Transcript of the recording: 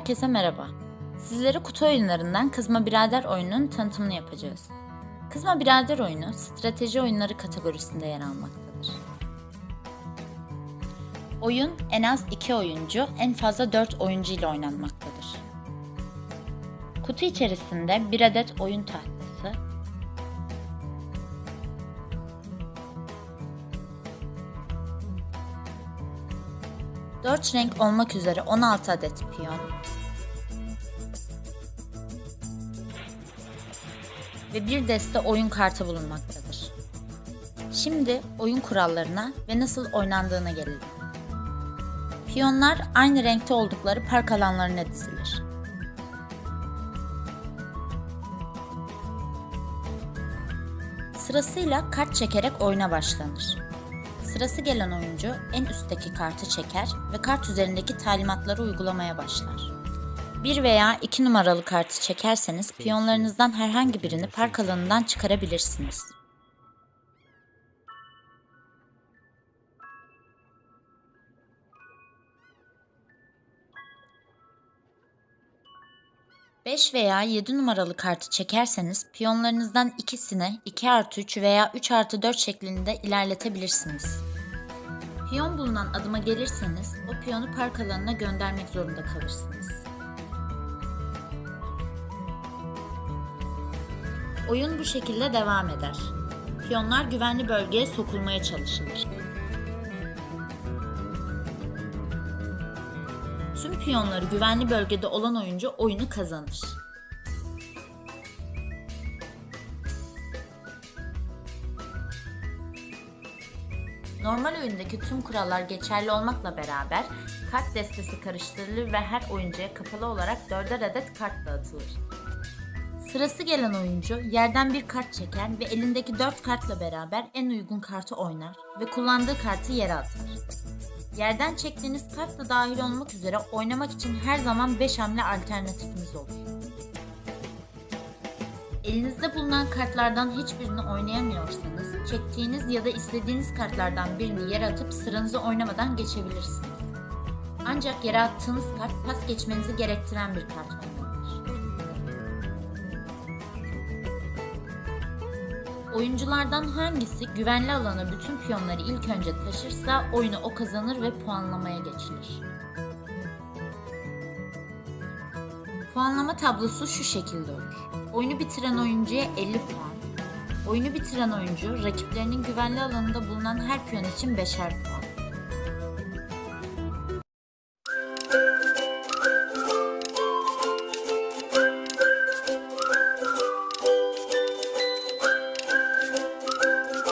Herkese merhaba. Sizlere kutu oyunlarından Kızma Birader oyununun tanıtımını yapacağız. Kızma Birader oyunu strateji oyunları kategorisinde yer almaktadır. Oyun en az 2 oyuncu, en fazla 4 oyuncu ile oynanmaktadır. Kutu içerisinde bir adet oyun tahtası, Dört renk olmak üzere 16 adet piyon ve bir deste oyun kartı bulunmaktadır. Şimdi oyun kurallarına ve nasıl oynandığına gelelim. Piyonlar aynı renkte oldukları park alanlarına dizilir. Sırasıyla kart çekerek oyuna başlanır. Sırası gelen oyuncu en üstteki kartı çeker ve kart üzerindeki talimatları uygulamaya başlar. Bir veya iki numaralı kartı çekerseniz piyonlarınızdan herhangi birini park alanından çıkarabilirsiniz. Beş veya 7 numaralı kartı çekerseniz piyonlarınızdan ikisini 2 artı 3 veya 3 artı 4 şeklinde ilerletebilirsiniz. Piyon bulunan adıma gelirseniz o piyonu park alanına göndermek zorunda kalırsınız. Oyun bu şekilde devam eder. Piyonlar güvenli bölgeye sokulmaya çalışılır. Tüm piyonları güvenli bölgede olan oyuncu oyunu kazanır. Normal oyundaki tüm kurallar geçerli olmakla beraber kart destesi karıştırılır ve her oyuncuya kapalı olarak dörder adet kart dağıtılır. Sırası gelen oyuncu yerden bir kart çeker ve elindeki dört kartla beraber en uygun kartı oynar ve kullandığı kartı yere atar. Yerden çektiğiniz kart da dahil olmak üzere oynamak için her zaman 5 hamle alternatifiniz olur. Elinizde bulunan kartlardan hiçbirini oynayamıyorsanız, çektiğiniz ya da istediğiniz kartlardan birini yere atıp sıranızı oynamadan geçebilirsiniz. Ancak yere attığınız kart pas geçmenizi gerektiren bir kart olmalıdır. Oyunculardan hangisi güvenli alana bütün piyonları ilk önce taşırsa oyunu o kazanır ve puanlamaya geçilir. Puanlama tablosu şu şekilde olur. Oyunu bitiren oyuncuya 50 puan. Oyunu bitiren oyuncu rakiplerinin güvenli alanında bulunan her piyon için 5'er puan.